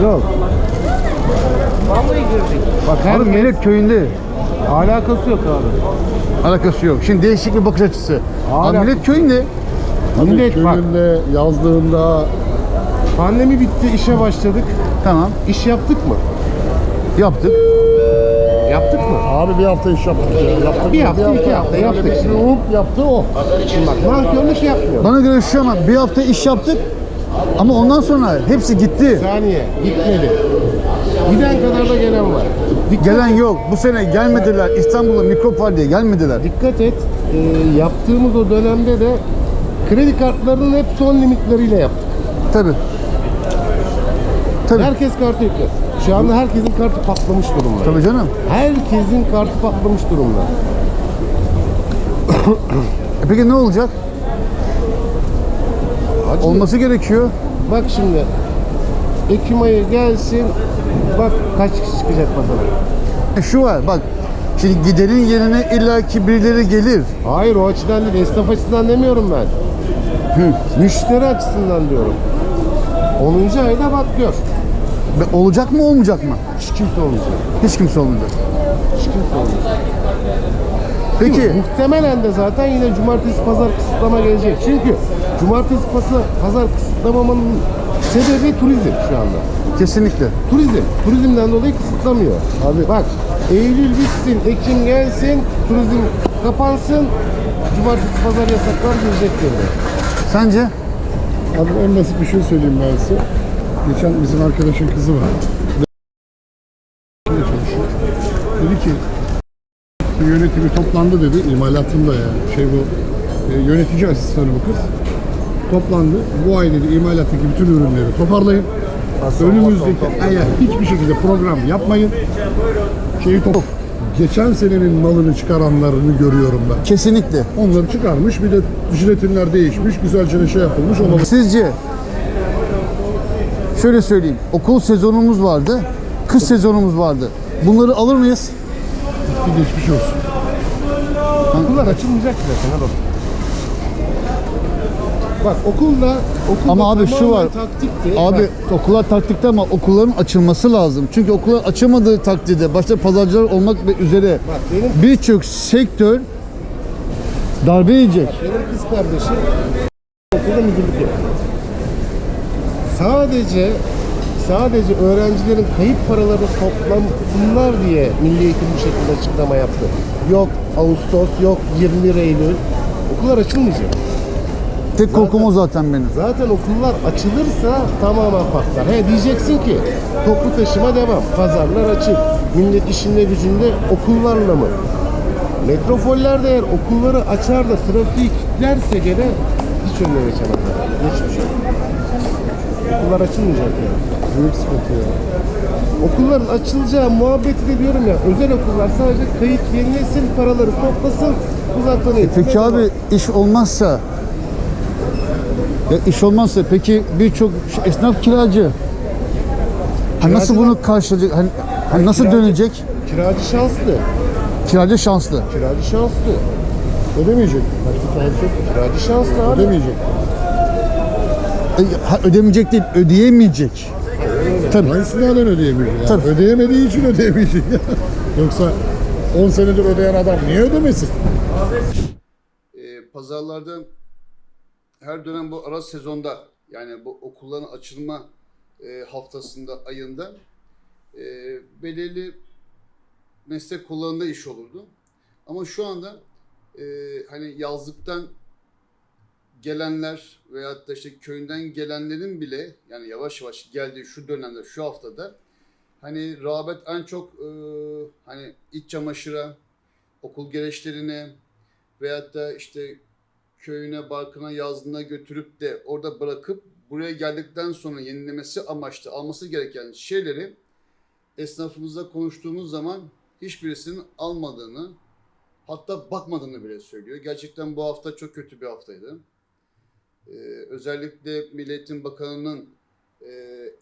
Erol. Vallahi girdik. Bak her Abi Millet köyünde Alakası yok abi. alakası yok. Şimdi değişik bir bakış açısı. Abi Alakası- Millet köyünde Millet Millet bak. köyünde, yazlığında Pandemi bitti, işe başladık. tamam İş yaptık mı? yaptık. Yaptık mı? abi bir hafta iş yaptık. ya. Yaptık Bir ya, hafta, iki hafta yaptık. Bir hop yaptı o. Şimdi bak, nankörlük yapmıyor. Bana göre şu ama bir hafta iş yaptık ama ondan sonra hepsi gitti. saniye, gitmedi. Giden kadar da gelen var. Dikkat, Gelen yok. Bu sene gelmediler. İstanbul'da mikrop var diye gelmediler. dikkat et, e, yaptığımız o dönemde de kredi kartlarının hep son limitleriyle yaptık. Tabii. Tabii. Herkes kartı yüklü. Şu anda herkesin kartı patlamış durumda. Tabii canım. Herkesin kartı patlamış durumda. E peki ne olacak? Hacı, Olması gerekiyor. Bak şimdi, Ekim ayı gelsin, bak kaç kişi çıkacak pazara. E Şu var bak. Şimdi gidenin yerine illaki birileri gelir. Hayır o açıdan değil, esnaf açısından demiyorum ben. Müşteri açısından diyorum. 10. ayda bak gör. Ve Olacak mı olmayacak mı? Hiç kimse olmayacak. Hiç kimse olmayacak. Hiç kimse olmayacak. Peki Muhtemelen de zaten yine cumartesi pazar kısıtlama gelecek. Çünkü cumartesi pazar, pazar kısıtlamamanın sebebi turizm şu anda. kesinlikle. Turizm. Turizmden dolayı kısıtlamıyor. Abi bak Eylül bitsin, Ekim gelsin, turizm kapansın. Cumartesi pazar yasaklar gelecek dedi. Sence? Abi en basit bir şey söyleyeyim ben size. Geçen bizim arkadaşın kızı var. Dedi ki yönetimi toplandı dedi. İmalatında yani. Şey bu e, yönetici asistanı bu kız. Toplandı. Bu ay dedi imalattaki bütün ürünleri toparlayın. Önümüzdeki aya hiçbir şekilde program yapmayın. Şeyi top. Geçen senenin malını çıkaranlarını görüyorum ben. Kesinlikle. Onları çıkarmış. Bir de jelatinler değişmiş. Güzelce de şey yapılmış. Ona Sizce şöyle söyleyeyim. Okul sezonumuz vardı. Kış sezonumuz vardı. Bunları alır mıyız? Bir geçmiş olsun. Okullar açılmayacak ki zaten oğlum. Bak okulda, okulda Ama abi şu tamamen var. Taktikti. Abi Bak, okullar taktikte ama okulların açılması lazım. Çünkü okullar açılmadığı takdirde başta pazarcılar olmak üzere bak benim, birçok sektör darbe yiyecek. benim kız kardeşim okulda müdürlük yapıyor. Sadece sadece öğrencilerin kayıp paralarını toplansınlar diye Milli Eğitim bu şekilde açıklama yaptı. Yok Ağustos, yok 21 Eylül. Okullar açılmayacak. Tek korkum o zaten benim. Zaten okullar açılırsa tamamen patlar. He diyeceksin ki toplu taşıma devam. Pazarlar açık. Millet işinde gücünde okullarla mı? Metropollerde eğer okulları açar da trafiği kilitlerse gene hiç önüne geçemezler. Geçmiş yok. Okullar açılmayacak yani. Büyük sıkıntı ya. Okulların açılacağı muhabbeti de diyorum ya. Özel okullar sadece kayıt yenilesin, paraları toplasın, uzaktan eğitim. Peki abi iş olmazsa ya iş olmazsa peki birçok esnaf kiracı ha nasıl bunu karşılayacak? Hani, hani nasıl kiracı- dönecek? Kiracı şanslı. Kiracı şanslı. Kiracı şanslı. Ödemeyecek. Çaresi yok. Kiracı şanslı abi. Ödemeyecek. E, ha, ödemeyecek değil, ödeyemeyecek. Tabii. Aynısından ödeyemeyecek. Yani. Tabii. Ödeyemediği için ödeyemeyecek. Yoksa 10 senedir ödeyen adam niye ödemesin? e, pazarlarda her dönem bu ara sezonda yani bu okulların açılma e, haftasında ayında e, belirli meslek kollarında iş olurdu. Ama şu anda e, hani yazlıktan gelenler veyahut da işte köyünden gelenlerin bile yani yavaş yavaş geldiği şu dönemde şu haftada hani rağbet en çok e, hani iç çamaşıra, okul gereçlerine veyahut da işte köyüne, barkına, yazlığına götürüp de orada bırakıp buraya geldikten sonra yenilemesi amaçlı alması gereken şeyleri esnafımızla konuştuğumuz zaman hiçbirisinin almadığını hatta bakmadığını bile söylüyor. Gerçekten bu hafta çok kötü bir haftaydı. Ee, özellikle Milli Eğitim Bakanı'nın e,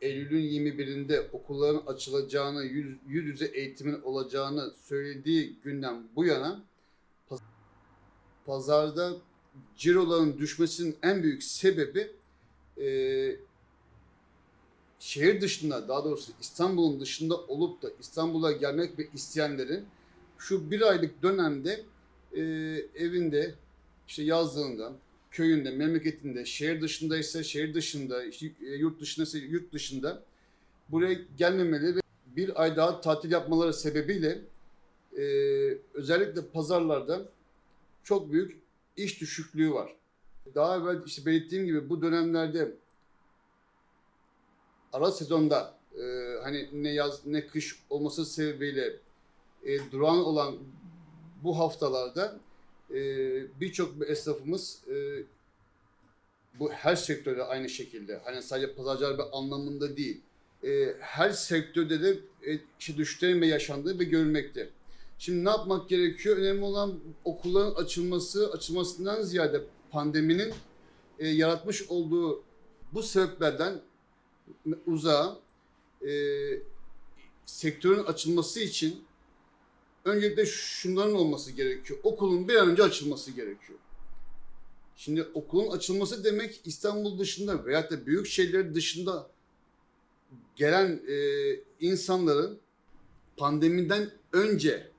Eylül'ün 21'inde okulların açılacağını, yüz, yüz yüze eğitimin olacağını söylediği günden bu yana pazarda ciroların düşmesinin en büyük sebebi e, şehir dışında daha doğrusu İstanbul'un dışında olup da İstanbul'a gelmek ve isteyenlerin şu bir aylık dönemde e, evinde işte yazlığında, köyünde, memleketinde, şehir dışındaysa şehir dışında, işte, e, yurt dışındaysa yurt dışında buraya gelmemeleri ve bir ay daha tatil yapmaları sebebiyle e, özellikle pazarlarda çok büyük iş düşüklüğü var. Daha evvel işte belirttiğim gibi bu dönemlerde ara sezonda e, hani ne yaz ne kış olması sebebiyle e, duran olan bu haftalarda e, birçok esnafımız e, bu her sektörde aynı şekilde hani sadece pazarcılar bir anlamında değil e, her sektörde de e, işte düşüşlerin ve yaşandığı ve görülmekte. Şimdi ne yapmak gerekiyor? Önemli olan okulların açılması, açılmasından ziyade pandeminin e, yaratmış olduğu bu sebeplerden uzağa e, sektörün açılması için öncelikle şunların olması gerekiyor. Okulun bir an önce açılması gerekiyor. Şimdi okulun açılması demek İstanbul dışında veyahut da büyük şehirler dışında gelen e, insanların pandemiden önce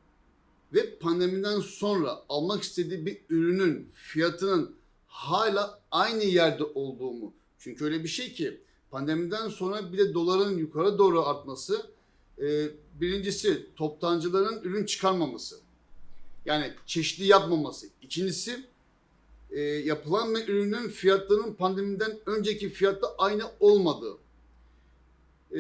ve pandemiden sonra almak istediği bir ürünün fiyatının hala aynı yerde olduğu mu? Çünkü öyle bir şey ki pandemiden sonra bir de doların yukarı doğru artması birincisi toptancıların ürün çıkarmaması. Yani çeşitli yapmaması. İkincisi e, yapılan ve ürünün fiyatlarının pandemiden önceki fiyatta aynı olmadığı. Ee,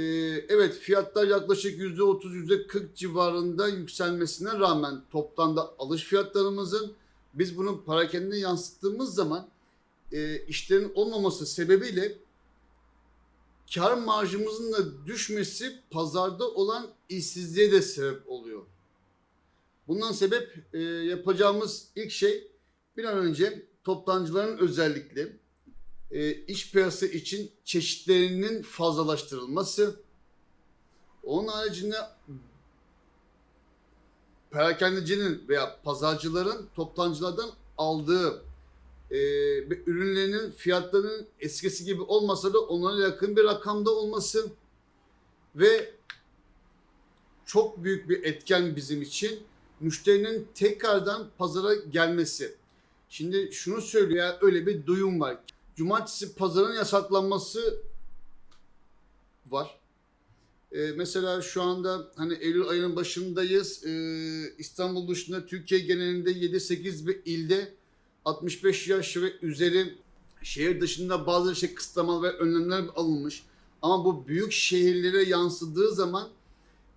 evet fiyatlar yaklaşık %30 %40 civarında yükselmesine rağmen toplamda alış fiyatlarımızın biz bunu parakende yansıttığımız zaman e, işlerin olmaması sebebiyle kar marjımızın da düşmesi pazarda olan işsizliğe de sebep oluyor. Bundan sebep e, yapacağımız ilk şey bir an önce toptancıların özellikle e, iş piyasası için çeşitlerinin fazlalaştırılması. Onun haricinde perakendecinin veya pazarcıların toptancılardan aldığı e, ürünlerinin fiyatlarının eskisi gibi olmasa da onlara yakın bir rakamda olması ve çok büyük bir etken bizim için müşterinin tekrardan pazara gelmesi. Şimdi şunu söylüyor öyle bir duyum var. Cumartesi pazarın yasaklanması var. Ee, mesela şu anda hani Eylül ayının başındayız. Ee, İstanbul dışında Türkiye genelinde 7-8 bir ilde 65 yaş ve üzeri şehir dışında bazı şey kısıtlama ve önlemler alınmış. Ama bu büyük şehirlere yansıdığı zaman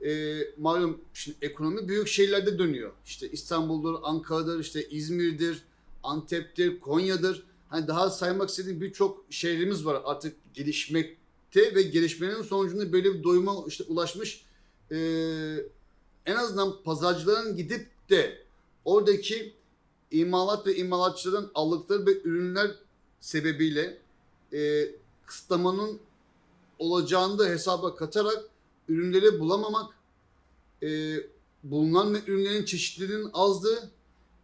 e, malum şimdi ekonomi büyük şehirlerde dönüyor. İşte İstanbul'dur, Ankara'dır, işte İzmir'dir, Antep'tir, Konya'dır. Hani daha saymak istediğim birçok şehrimiz var artık gelişmekte ve gelişmenin sonucunda böyle bir doyuma işte ulaşmış. E, en azından pazarcıların gidip de oradaki imalat ve imalatçıların aldıkları ve ürünler sebebiyle e, kısıtlamanın olacağını da hesaba katarak ürünleri bulamamak, e, bulunan ve ürünlerin çeşitliliğinin azlığı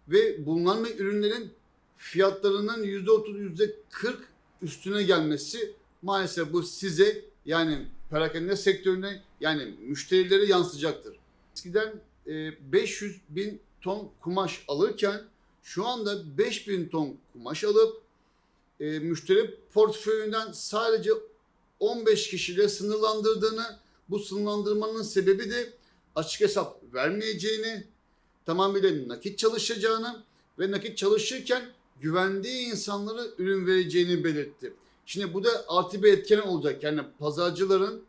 ve bulunan ve ürünlerin fiyatlarının %30, %40 üstüne gelmesi maalesef bu size yani perakende sektörüne yani müşterilere yansıyacaktır. Eskiden e, 500 bin ton kumaş alırken şu anda 5000 ton kumaş alıp e, müşteri portföyünden sadece 15 kişiyle sınırlandırdığını, bu sınırlandırmanın sebebi de açık hesap vermeyeceğini, tamamıyla nakit çalışacağını ve nakit çalışırken güvendiği insanlara ürün vereceğini belirtti. Şimdi bu da artı bir etken olacak. Yani pazarcıların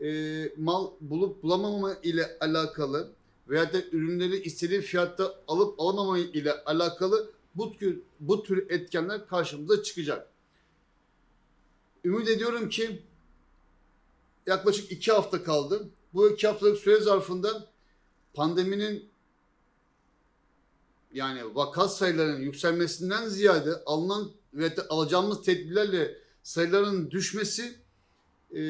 e, mal bulup bulamama ile alakalı veya da ürünleri istediği fiyatta alıp alamama ile alakalı bu tür, bu tür etkenler karşımıza çıkacak. Ümit ediyorum ki yaklaşık iki hafta kaldı. Bu iki haftalık süre zarfında pandeminin yani vaka sayılarının yükselmesinden ziyade alınan ve alacağımız tedbirlerle sayıların düşmesi e,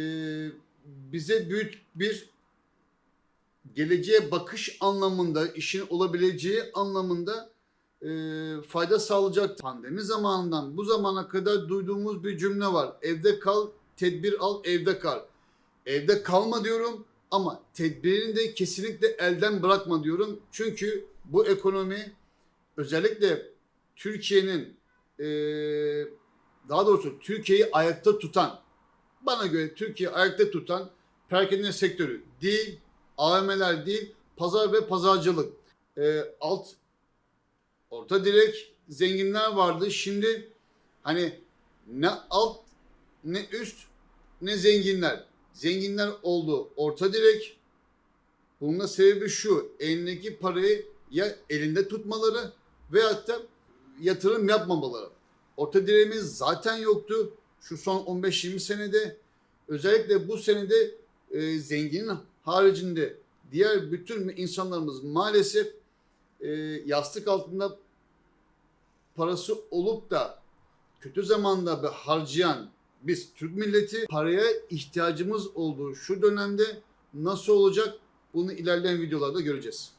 bize büyük bir geleceğe bakış anlamında, işin olabileceği anlamında e, fayda sağlayacak. Pandemi zamanından bu zamana kadar duyduğumuz bir cümle var. Evde kal, tedbir al, evde kal. evde kalma diyorum ama tedbirini de kesinlikle elden bırakma diyorum. Çünkü bu ekonomi özellikle Türkiye'nin eee, daha doğrusu Türkiye'yi ayakta tutan bana göre Türkiye'yi ayakta tutan perakende sektörü değil, AVM'ler değil, pazar ve pazarcılık. Eee, alt orta direk zenginler vardı. Şimdi hani ne alt ne üst ne zenginler. Zenginler oldu orta direk. Bunun da sebebi şu. Elindeki parayı ya elinde tutmaları veyahut da yatırım yapmamaları. Orta direğimiz zaten yoktu. Şu son 15-20 senede özellikle bu senede e, zenginin haricinde diğer bütün insanlarımız maalesef e, yastık altında parası olup da kötü zamanda bir harcayan biz Türk milleti paraya ihtiyacımız olduğu şu dönemde nasıl olacak bunu ilerleyen videolarda göreceğiz.